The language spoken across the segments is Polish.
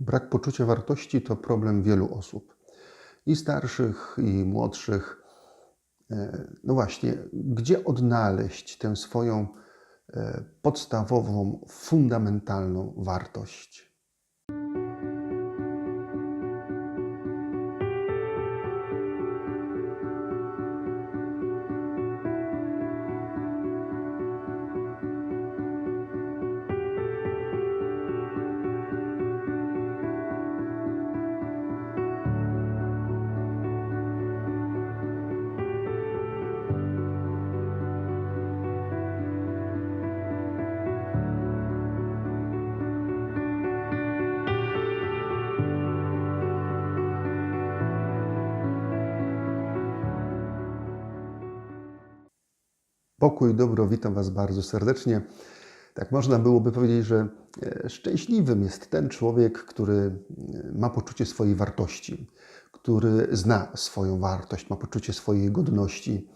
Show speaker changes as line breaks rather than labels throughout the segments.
Brak poczucia wartości to problem wielu osób, i starszych, i młodszych. E, No właśnie, gdzie odnaleźć tę swoją e, podstawową, fundamentalną wartość? Pokój, dobro, witam Was bardzo serdecznie. Tak można byłoby powiedzieć, że e, szczęśliwym jest ten człowiek, który e, ma poczucie swojej wartości, który zna swoją wartość, ma poczucie swojej godności.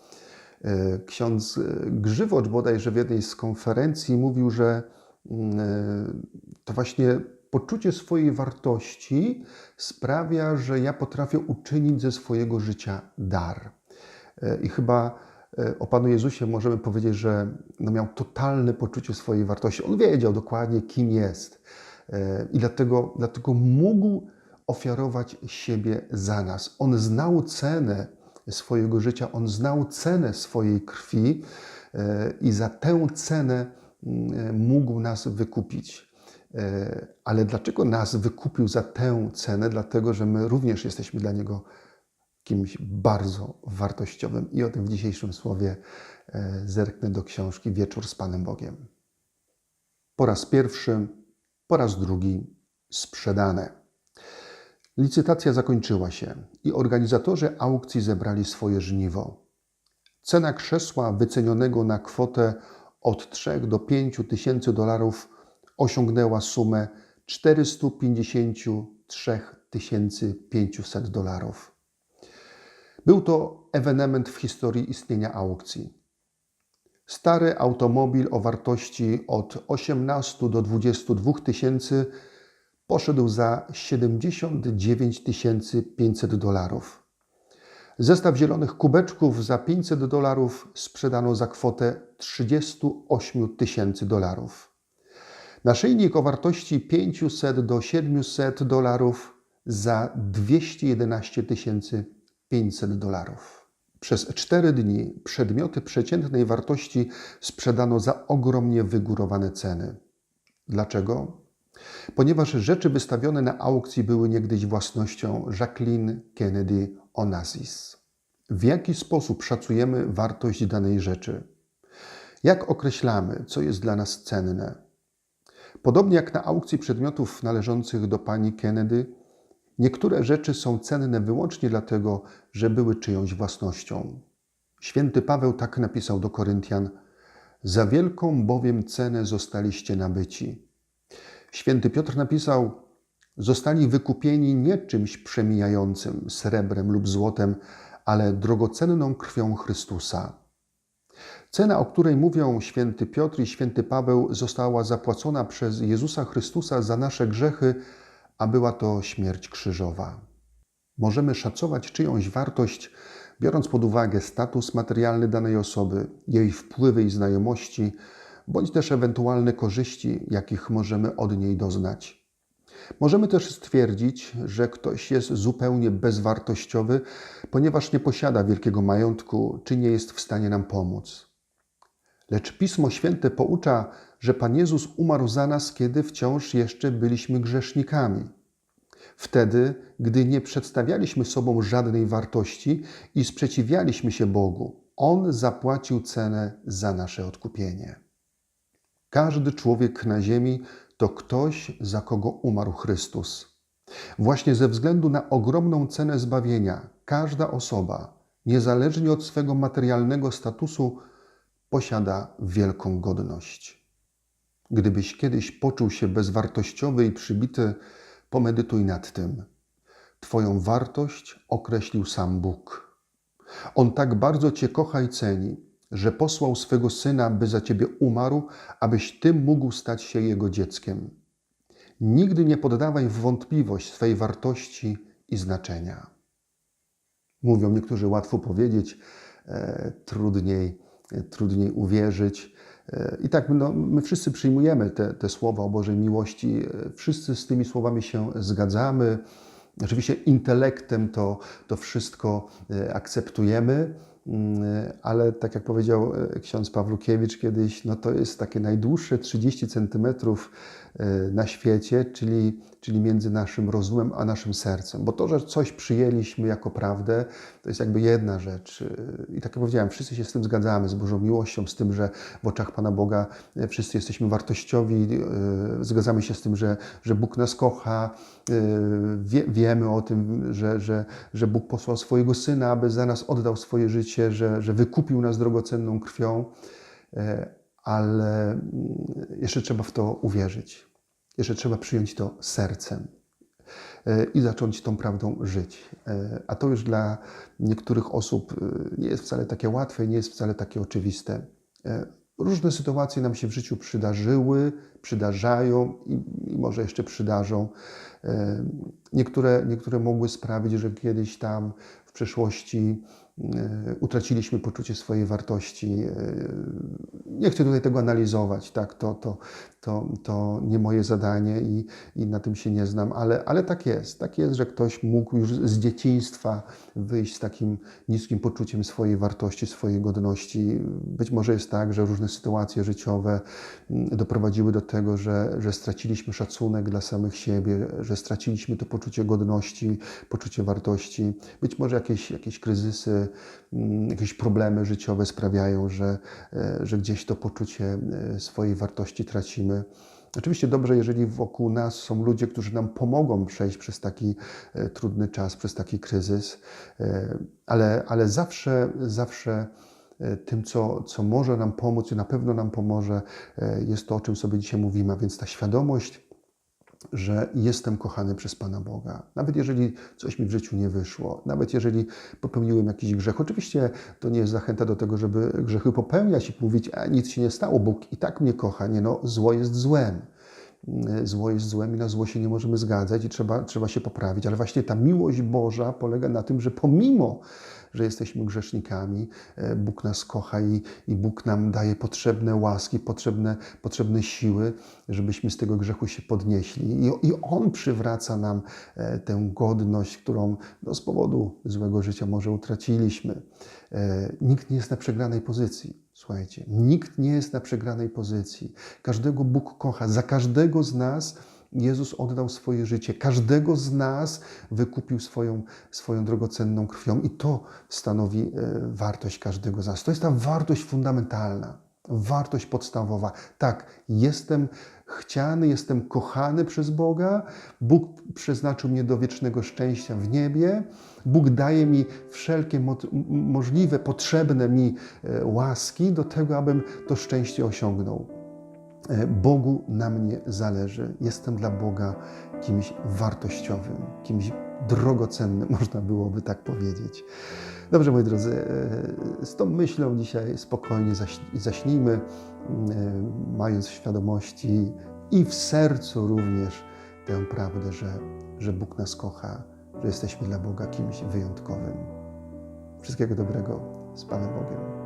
E, Ksiądz Grzywocz bodajże w jednej z konferencji mówił, że mm, to właśnie poczucie swojej wartości sprawia, że ja potrafię uczynić ze swojego życia dar. I chyba o Panu Jezusie możemy powiedzieć, że no miał totalne poczucie swojej wartości. On wiedział dokładnie, kim jest e, i dlatego, dlatego mógł ofiarować siebie za nas. On znał cenę swojego życia, on znał cenę swojej krwi e, i za tę cenę mm, mógł nas wykupić. E, Ale dlaczego nas wykupił za tę cenę? Dlatego, że my również jesteśmy dla Niego kimś bardzo wartościowym. I o tym w dzisiejszym słowie e, zerknę do książki Wieczór z Panem Bogiem. Po raz pierwszy, po raz drugi sprzedane. Licytacja zakończyła się i organizatorzy aukcji zebrali swoje żniwo. Cena krzesła wycenionego na kwotę od 3 do 5 tysięcy dolarów osiągnęła sumę 453 500 dolarów. Był to ewenement w historii istnienia aukcji. Stary automobil o wartości od 18 do 22 tysięcy poszedł za 79 500 dolarów. Zestaw zielonych kubeczków za 500 dolarów sprzedano za kwotę 38 tysięcy dolarów. Naszyjnik o wartości 500 do 700 dolarów za 211 500 dolarów. Przez cztery dni przedmioty przeciętnej wartości sprzedano za ogromnie wygórowane ceny. Dlaczego? Ponieważ rzeczy wystawione na aukcji były niegdyś własnością Jacqueline Kennedy Onassis. W jaki sposób szacujemy wartość danej rzeczy? Jak określamy, co jest dla nas cenne? Podobnie jak na aukcji przedmiotów należących do pani Kennedy, niektóre rzeczy są cenne wyłącznie dlatego, że były czyjąś własnością. Święty Paweł tak napisał do Koryntian: Za wielką bowiem cenę zostaliście nabyci. Święty Piotr napisał: Zostali wykupieni nie czymś przemijającym, srebrem lub złotem, ale drogocenną krwią Chrystusa. Cena, o której mówią święty Piotr i święty Paweł, została zapłacona przez Jezusa Chrystusa za nasze grzechy, a była to śmierć krzyżowa. Możemy szacować czyjąś wartość, biorąc pod uwagę status materialny danej osoby, jej wpływy i znajomości, bądź też ewentualne korzyści, jakich możemy od niej doznać. Możemy też stwierdzić, że ktoś jest zupełnie bezwartościowy, ponieważ nie posiada wielkiego majątku, czy nie jest w stanie nam pomóc. Lecz Pismo Święte poucza, że Pan Jezus umarł za nas, kiedy wciąż jeszcze byliśmy grzesznikami. Wtedy, gdy nie przedstawialiśmy sobą żadnej wartości i sprzeciwialiśmy się Bogu, On zapłacił cenę za nasze odkupienie. Każdy człowiek na ziemi to ktoś, za kogo umarł Chrystus. Właśnie ze względu na ogromną cenę zbawienia, każda osoba, niezależnie od swego materialnego statusu, posiada wielką godność. Gdybyś kiedyś poczuł się bezwartościowy i przybity, pomedytuj nad tym. Twoją wartość określił sam Bóg. On tak bardzo Cię kocha i ceni, że posłał swego Syna, by za Ciebie umarł, abyś Ty mógł stać się Jego dzieckiem. nigdy nie poddawaj w wątpliwość swej wartości i znaczenia. Mówią niektórzy łatwo powiedzieć, e, trudniej, trudniej uwierzyć. E, I tak no, my wszyscy przyjmujemy te, te słowa o Bożej miłości, e, wszyscy z tymi słowami się zgadzamy. Oczywiście intelektem to, to wszystko e, akceptujemy, mm, ale tak jak powiedział e, ksiądz Pawlukiewicz kiedyś, no to jest takie najdłuższe 30 centymetrów e, na świecie, czyli, czyli między naszym rozumem a naszym sercem. Bo to, że coś przyjęliśmy jako prawdę, to jest jakby jedna rzecz. E, I tak jak powiedziałem, wszyscy się z tym zgadzamy, z Bożą miłością, z tym, że w oczach Pana Boga e, wszyscy jesteśmy wartościowi, e, zgadzamy się z tym, że, że Bóg nas kocha, e, wie, wiemy o tym, że, że, że Bóg posłał swojego Syna, aby za nas oddał swoje życie, że, że wykupił nas drogocenną krwią, e, ale mm, jeszcze trzeba w to uwierzyć. Jeszcze trzeba przyjąć to sercem e, i zacząć tą prawdą żyć. E, A to już dla niektórych osób e, nie jest wcale takie łatwe, nie jest wcale takie oczywiste. Różne sytuacje nam się w życiu przydarzyły, przydarzają i, i może jeszcze przydarzą. Niektóre, niektóre mogły sprawić, że kiedyś tam w przeszłości utraciliśmy poczucie swojej wartości. E, Nie chcę tutaj tego analizować, tak? to, to, to, to nie moje zadanie i, i na tym się nie znam, ale, ale tak jest. Tak jest, że ktoś mógł już z dzieciństwa wyjść z takim niskim poczuciem swojej wartości, swojej godności. Być może jest tak, że różne sytuacje życiowe mm, doprowadziły do tego, że, że straciliśmy szacunek dla samych siebie, że straciliśmy to poczucie godności, poczucie wartości. Być może jakieś, jakieś kryzysy, mm, jakieś problemy życiowe sprawiają, że, e, że gdzieś to poczucie e, swojej wartości tracimy. Oczywiście dobrze, jeżeli wokół nas są ludzie, którzy nam pomogą przejść przez taki e, trudny czas, przez taki kryzys, ale, ale zawsze, zawsze tym, co, co może nam pomóc i na pewno nam pomoże, jest to, o czym sobie dzisiaj mówimy, a więc ta świadomość, że jestem kochany przez Pana Boga. Nawet jeżeli coś mi w życiu nie wyszło, nawet jeżeli popełniłem jakiś grzech. Oczywiście to nie jest zachęta do tego, żeby grzechy popełniać i mówić, a nic się nie stało, Bóg i tak mnie kocha. Nie no, zło jest złem. Zło jest złem i na zło się nie możemy zgadzać i trzeba, trzeba się poprawić. Ale właśnie ta miłość Boża polega na tym, że pomimo, że jesteśmy grzesznikami, e, Bóg nas kocha i, i Bóg nam daje potrzebne łaski, potrzebne, potrzebne siły, żebyśmy z tego grzechu się podnieśli. I, i On przywraca nam e, tę godność, którą no, z powodu złego życia może utraciliśmy. E, Nikt nie jest na przegranej pozycji. Słuchajcie, nikt nie jest na przegranej pozycji. Każdego Bóg kocha. Za każdego z nas Jezus oddał swoje życie. Każdego z nas wykupił swoją, swoją drogocenną krwią i to stanowi e, wartość każdego z nas. To jest ta wartość fundamentalna, wartość podstawowa. Tak, jestem chciany, jestem kochany przez Boga. Bóg przeznaczył mnie do wiecznego szczęścia w niebie. Bóg daje mi wszelkie możliwe, potrzebne mi e, łaski do tego, abym to szczęście osiągnął. E, Bogu na mnie zależy. Jestem dla Boga kimś wartościowym, kimś drogocennym, można byłoby tak powiedzieć. Dobrze, moi drodzy, e, z tą myślą dzisiaj spokojnie zaś- zaśnijmy, e, mając w świadomości i w sercu również tę prawdę, że, że Bóg nas kocha, że jesteśmy dla Boga kimś wyjątkowym. Wszystkiego dobrego z Panem Bogiem.